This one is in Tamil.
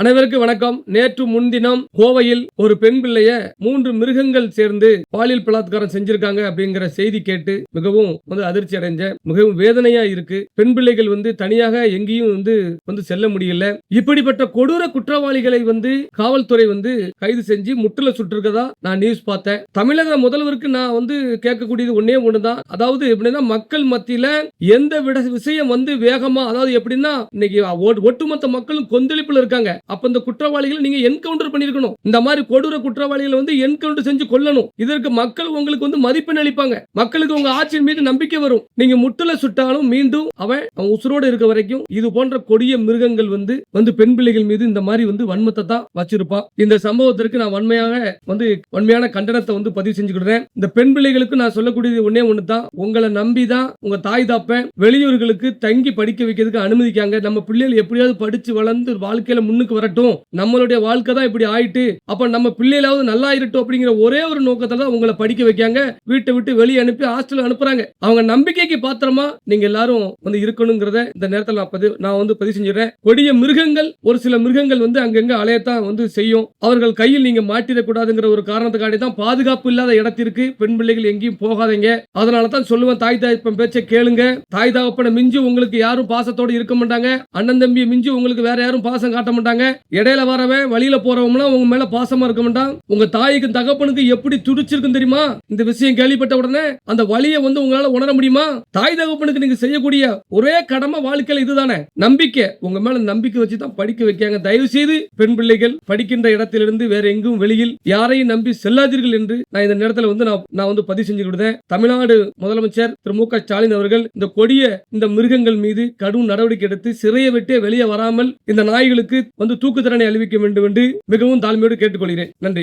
அனைவருக்கும் வணக்கம். நேற்று முன்தினம் கோவையில் ஒரு பெண் பிள்ளைய மூன்று மிருகங்கள் சேர்ந்து பாலியல் பலாத்காரம் செஞ்சிருக்காங்க அப்படிங்கிற செய்தி கேட்டு மிகவும் வந்து அதிர்ச்சி அடைஞ்ச மிகவும் வேதனையா இருக்கு. பெண் பிள்ளைகள் வந்து தனியாக எங்கேயும் வந்து வந்து செல்ல முடியல. இப்படிப்பட்ட கொடூர குற்றவாளிகளை வந்து காவல்துறை வந்து கைது செஞ்சு முற்றுல சுட்டிருக்கதா நான் நியூஸ் பார்த்தேன். தமிழக முதல்வருக்கு நான் வந்து கேட்கக்கூடியது ஒன்னே ஒண்ணுதான். அதாவது எப்படின்னா மக்கள் மத்தியில எந்த விட விஷயம் வந்து வேகமா அதாவது எப்படின்னா இன்னைக்கு ஒட்டுமொத்த மக்களும் கொந்தளிப்புல இருக்காங்க. அப்ப இந்த குற்றவாளிகளை நீங்க என்கவுண்டர் பண்ணிருக்கணும். இந்த மாதிரி கொடூர குற்றவாளிகளை வந்து என்கவுண்டர் செஞ்சு கொல்லணும். இதற்கு மக்கள் உங்களுக்கு வந்து மதிப்பெண் அளிப்பாங்க. மக்களுக்கு உங்க ஆட்சியின் மீது நம்பிக்கை வரும். நீங்க முட்டுல சுட்டாலும் மீண்டும் அவன் அவன் உசுரோடு இருக்க வரைக்கும் இது போன்ற கொடிய மிருகங்கள் வந்து வந்து பெண் பிள்ளைகள் மீது இந்த மாதிரி வந்து வன்மத்தை தான் வச்சிருப்பான். இந்த சம்பவத்திற்கு நான் வன்மையாக வந்து வன்மையான கண்டனத்தை வந்து பதிவு செஞ்சுக்கிடுறேன். இந்த பெண் பிள்ளைகளுக்கு நான் சொல்லக்கூடியது ஒன்னே ஒன்று தான் உங்களை நம்பி தான் உங்க தாய் தாப்ப வெளியூர்களுக்கு தங்கி படிக்க வைக்கிறதுக்கு அனுமதிக்காங்க. நம்ம பிள்ளைகள் எப்படியாவது படிச்சு வளர்ந்து வாழ்க்கையில முன்னுக்கு வரட்டும். நம்மளுடைய வாழ்க்கை தான் இப்படி ஆயிட்டு அப்ப நம்ம பிள்ளைகளாவது நல்லா இருக்கட்டும் அப்படிங்கிற ஒரே ஒரு நோக்கத்துல தான் உங்களை படிக்க வைக்காங்க வீட்டை விட்டு வெளியே அனுப்பி ஹாஸ்டல் அனுப்புறாங்க. அவங்க நம்பிக்கைக்கு பாத்திரமா நீங்க எல்லாரும் வந்து இருக்கணுங்கிறத இந்த நேரத்தில் நான் பதிவு நான் வந்து பதிவு செஞ்சிடறேன். கொடிய மிருகங்கள் ஒரு சில மிருகங்கள் வந்து அங்கங்க அலையத்தான் வந்து செய்யும். அவர்கள் கையில் நீங்க மாட்டிடக்கூடாதுங்கிற ஒரு காரணத்துக்காண்டி தான் பாதுகாப்பு இல்லாத இடத்திற்கு பெண் பிள்ளைகள் எங்கேயும் போகாதீங்க. அதனால தான் சொல்லுவேன் தாய் தாய்ப்பன் பேச்சை கேளுங்க. தாய் தகப்பனை மிஞ்சி உங்களுக்கு யாரும் பாசத்தோடு இருக்க மாட்டாங்க. அண்ணன் தம்பியை மிஞ்சி உங்களுக்கு வேற யாரும் பாசம் காட்ட மாட்டாங்க. இடையில வரவன் வழியில போறவங்களாம் உங்க மேல பாசமா இருக்க மாட்டான். உங்க தாய்க்கு தகப்பனுக்கு எப்படி துடிச்சிருக்கும் தெரியுமா? இந்த விஷயம் கேள்விப்பட்ட உடனே அந்த வழியை வந்து உங்களால உணர முடியுமா? தாய் தகப்பனுக்கு நீங்க செய்யக்கூடிய ஒரே கடமை வாழ்க்கையில இதுதானே. நம்பிக்கை. உங்க மேல நம்பிக்கை வச்சு தான் படிக்க வைக்காங்க தயவு செய்து பெண் பிள்ளைகள் படிக்கின்ற இடத்திலிருந்து வேற எங்கும் வெளியில் யாரையும் நம்பி செல்லாதீர்கள் என்று நான் இந்த நேரத்தில் வந்து நான் நான் வந்து பதிவு செஞ்சு கொடுத்தேன். தமிழ்நாடு முதலமைச்சர் திரு மு க ஸ்டாலின் அவர்கள் இந்த கொடிய இந்த மிருகங்கள் மீது கடும் நடவடிக்கை எடுத்து சிறையை விட்டே வெளியே வராமல் இந்த நாய்களுக்கு வந்து தூக்கு தண்டனை அறிவிக்க வேண்டும் என்று மிகவும் தாழ்மையோடு கேட்டுக்கொள்கிறேன். நன்றி.